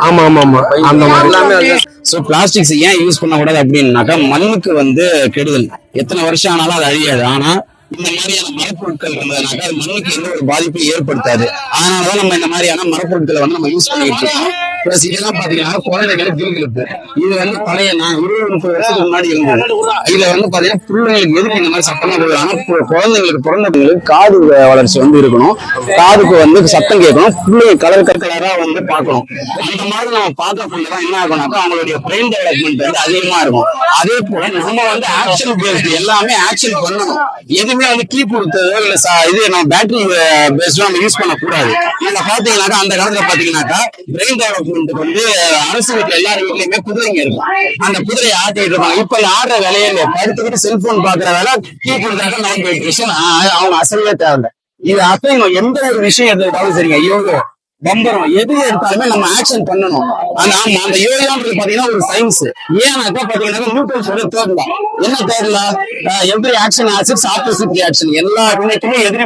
ஆமா ஆமா ஆமா. அந்த மாதிரி. ஸோ பிளாஸ்டிக்ஸ் ஏன் யூஸ் பண்ணக்கூடாது அப்படின்னாக்கா மண்ணுக்கு வந்து கெடுதல். எத்தனை வருஷம் ஆனாலும் அது அழியாது. ஆனா இந்த மாதிரியான மரப்பொருட்கள் இருந்ததுனாக்கா அது மண்ணுக்கு எந்த ஒரு பாதிப்பையும் ஏற்படுத்தாது. அதனாலதான் நம்ம இந்த மாதிரியான மரப்பொருட்களை வந்து நம்ம யூஸ் பண்ணிட்டு இருக்கோம். பிளஸ் இதெல்லாம் பாத்தீங்கன்னா குழந்தைகளுக்கு இது வந்து பழைய நான் இருபது முப்பது வருஷத்துக்கு முன்னாடி இருந்தது. இதுல வந்து பாத்தீங்கன்னா பிள்ளைங்களுக்கு எதுக்கு இந்த மாதிரி சத்தமா குழந்தைங்களுக்கு பிறந்தவங்களுக்கு காது வளர்ச்சி வந்து இருக்கணும். காதுக்கு வந்து சத்தம் கேட்கணும். பிள்ளைங்க கலர் கலரா வந்து பார்க்கணும். அந்த மாதிரி நம்ம பார்க்கறதுதான் என்ன ஆகும்னாக்கா அவங்களுடைய பிரெயின் டெவலப்மெண்ட் வந்து அதிகமா இருக்கும். அதே போல நம்ம வந்து ஆக்ஷன் பேஸ்ட் எல்லாமே ஆக்ஷன் பண்ணணும். எதுவுமே வந்து கீ கொடுத்ததோ இல்ல இது நம்ம பேட்டரி பேஸ்டோ நம்ம யூஸ் பண்ணக்கூடாது. நீங்க பாத்தீங்கன்னாக்கா அந்த காலத்துல பாத்தீங்கன்னாக்கா பிரெயின் டெவலப்மெண்ட்டுக்கு வந்து அரசு வீட்டுல எல்லார் வீட்லயுமே குதிரைங்க இருக்கும். அந்த குதிரையை ஆட்டிட்டு இருப்பாங்க. இப்ப ஆடுற வேலையில படுத்துக்கிட்டு செல்போன் பாக்குற வேலை கீ கொடுத்தாங்க நான் போயிட்டு அவங்க அசைவே தேவையில்ல. இது அசைவம் எந்த ஒரு விஷயம் எடுத்துக்கிட்டாலும் சரிங்க. இவங்க பம்பரம் எது எடுத்தாலுமே நம்ம ஆக்ஷன் பண்ணணும். ஆனா ஆமா, அந்த யோகான்றது பாத்தீங்கன்னா ஒரு சயின்ஸ் ஏன்னாக்கா பாத்தீங்கன்னா நியூட்டன்ஸோட தேர்ட் லா என்ன third every action has its opposite reaction எல்லா வினைக்குமே எதிரி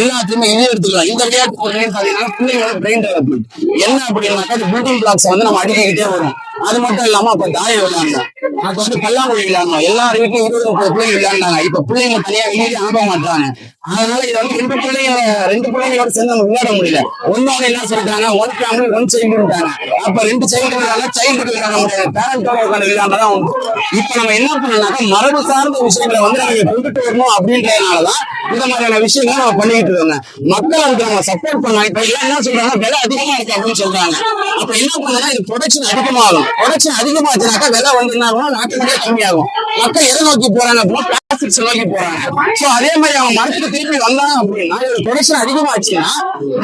எல்லாத்தையுமே இதே எடுத்துக்கலாம். இந்த விளையாட்டு பாத்தீங்கன்னா பிள்ளைங்களோட பிரெயின் டெவலப்மெண்ட் என்ன அப்படின்னாக்கா பில்டிங் பிளாக்ஸ் வந்து நம்ம அடிக்கிட்டே வரும். அது மட்டும் இல்லாம அப்ப தாயை விளையாண்டா அப்ப வந்து பல்லாங்குழி விளையாடணும். எல்லாரும் வீட்லயும் இருபது முப்பது பிள்ளைங்க விளையாண்டாங்க. இப்ப பிள்ளைங்க தனியா வெளியே அனுப்ப மாட்டாங்க. அதனால இது வந்து ரெண்டு பிள்ளைங்க ரெண்டு பிள்ளைங்களோட சேர்ந்து நம்ம விளையாட முடியல. ஒன்னோட என்ன சொல்லிட்டாங்க? ஒன் ஃபேமிலி ஒன் சைல்டுட்டாங்க அப்ப ரெண்டு சைல்டுனால விளையாட சைல்டு விளையாட முடியாது. பேரண்டோட உட்காந்து விளையாண்டதான் உண்டு. இப்ப நம்ம என்ன பண்ணோம்னாக்கா மரபு சார்ந்த விஷயங்களை வந்து நம்ம கொண்டுட்டு வரணும் அப்படின்றதுனாலதான் இந்த மாதிரியான விஷயங்களை நம்ம பண்ணிக்கிட்டு இருக்கோங்க மக்கள் அதுக்கு நம்ம சப்போர்ட் பண்ணலாம். இப்ப எல்லாம் என்ன சொல்றாங்க விலை அதிகமா இருக்கு அப்படின்னு சொல்றாங்க. அப்ப என்ன பண்ணா இது ப்ரொடக்ஷன் அதிகமாகும். ப்ரொடக்ஷன் அதிகமாச்சுனாக்கா விலை வந்து என்ன ஆகும்? நாட்டுக்கே கம்மியாகும். மக்கள் எதை நோக்கி போறாங்க அப்படின்னா பிளாஸ்டிக்ஸ் நோக்கி போறாங்க சோ அதே மாதிரி அவங்க மரத்துக்கு திருப்பி வந்தாங்க அப்படின்னா இது ப்ரொடக்ஷன் அதிகமாச்சுன்னா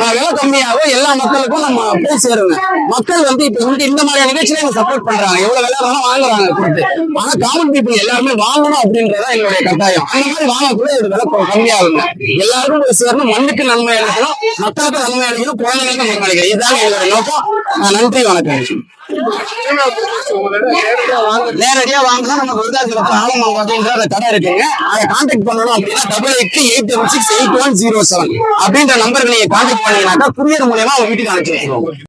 விலை கம்மியாகும் எல்லா மக்களுக்கும் நம்ம போய் சேருங்க. மக்கள் வந்து இப்ப வந்து இந்த மாதிரியான நிகழ்ச்சியில சப்போர்ட் பண்றாங்க. எவ்வளவு விலை வேணாலும் வாங்குறாங்க கொடுத்து. ஆனா காமன் பீப்புள் எல்லாருமே வாங்கணும் அப்படின்றதா எங்களுடைய கட்டாயம். அந்த மாதிரி வாங்கக்குள்ள இது விலை கம்மியாகுங்க. எல்லாருக்கும் போய் சேரணும். மண்ணுக்கு நன்மை அளிக்கணும். மக்களுக்கு நன்மை அளிக்கணும். குழந்தைகளுக்கு நன்மை அளிக்கணும். இதுதான் எங்களுடைய நோக்கம். நன்றி வணக்கம். நேரடியா வாங்கினா நம்ம விருதாச்சலத்துல ஆலமரம் அப்படின்ற அந்த கடை இருக்குங்க. அதை கான்டாக்ட் பண்ணணும் அப்படின்னா double eight eight double six eight one zero seven அப்படின்ற நம்பருக்கு நீங்க கான்டாக்ட் பண்ணீங்கன்னாக்கா குரியர் மூலியமா உங்க வீட்டுக்கு அனுப்பிச்சு